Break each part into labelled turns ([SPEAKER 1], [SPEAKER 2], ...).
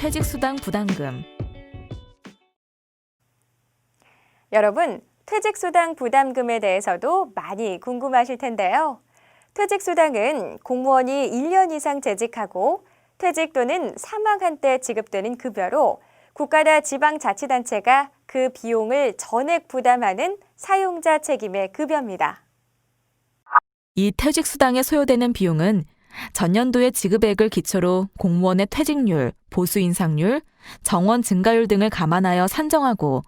[SPEAKER 1] 퇴직수당 부담금
[SPEAKER 2] 여러분, 퇴직수당 부담금에 대해서도 많이 궁금하실 텐데요. 퇴직수당은 공무원이 1년 이상 재직하고 퇴직 또는 사망한 때 지급되는 급여로 국가나 지방자치단체가 그 비용을 전액 부담하는 사용자 책임의 급여입니다.
[SPEAKER 1] 이 퇴직수당에 소요되는 비용은 전년도의 지급액을 기초로 공무원의 퇴직률, 보수 인상률, 정원 증가율 등을 감안하여 산정하고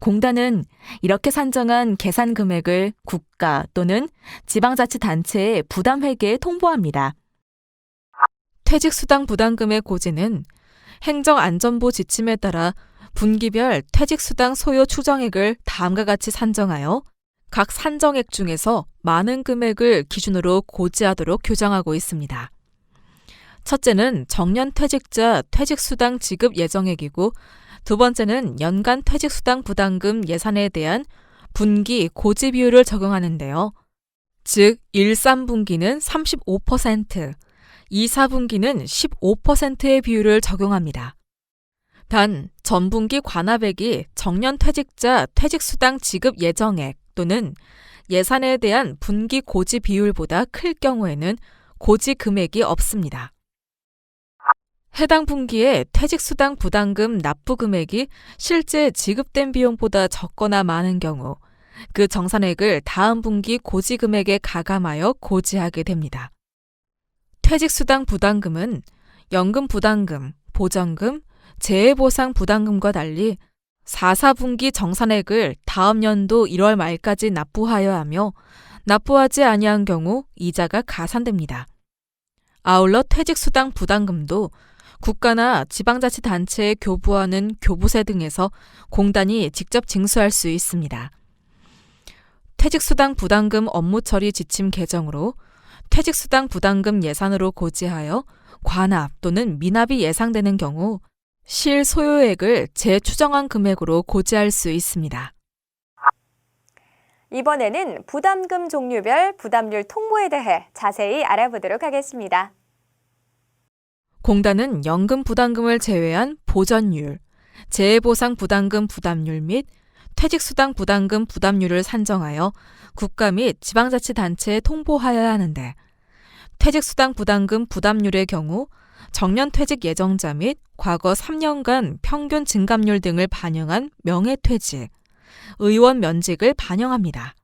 [SPEAKER 1] 공단은 이렇게 산정한 계산 금액을 국가 또는 지방자치단체에 부담회계에 통보합니다. 퇴직수당 부담금의 고지는 행정안전부 지침에 따라 분기별 퇴직수당 소요 추정액을 다음과 같이 산정하여 각 산정액 중에서 많은 금액을 기준으로 고지하도록 규정하고 있습니다. 첫째는 정년 퇴직자 퇴직수당 지급 예정액이고 두 번째는 연간 퇴직수당 부담금 예산에 대한 분기 고지 비율을 적용하는데요. 즉, 1, 3분기는 35%, 2, 4분기는 15%의 비율을 적용합니다. 단, 전분기 관합액이 정년 퇴직자 퇴직수당 지급 예정액 또는 예산에 대한 분기 고지 비율보다 클 경우에는 고지 금액이 없습니다. 해당 분기에 퇴직수당 부담금 납부 금액이 실제 지급된 비용보다 적거나 많은 경우 그 정산액을 다음 분기 고지 금액에 가감하여 고지하게 됩니다. 퇴직수당 부담금은 연금 부담금, 보전금, 재해보상 부담금과 달리 4, 4분기 정산액을 다음 연도 1월 말까지 납부하여야 하며 납부하지 아니한 경우 이자가 가산됩니다. 아울러 퇴직수당 부담금도 국가나 지방자치단체에 교부하는 교부세 등에서 공단이 직접 징수할 수 있습니다. 퇴직수당 부담금 업무 처리 지침 개정으로 퇴직수당 부담금 예산으로 고지하여 관합 또는 미납이 예상되는 경우 실 소요액을 재추정한 금액으로 고지할 수 있습니다.
[SPEAKER 2] 이번에는 부담금 종류별 부담률 통보에 대해 자세히 알아보도록 하겠습니다.
[SPEAKER 1] 공단은 연금 부담금을 제외한 보전율, 재해보상 부담금 부담률 및 퇴직수당 부담금 부담률을 산정하여 국가 및 지방자치단체에 통보하여야 하는데 퇴직수당 부담금 부담률의 경우 정년 퇴직 예정자 및 과거 3년간 평균 증감률 등을 반영한 명예퇴직, 의원 면직을 반영합니다.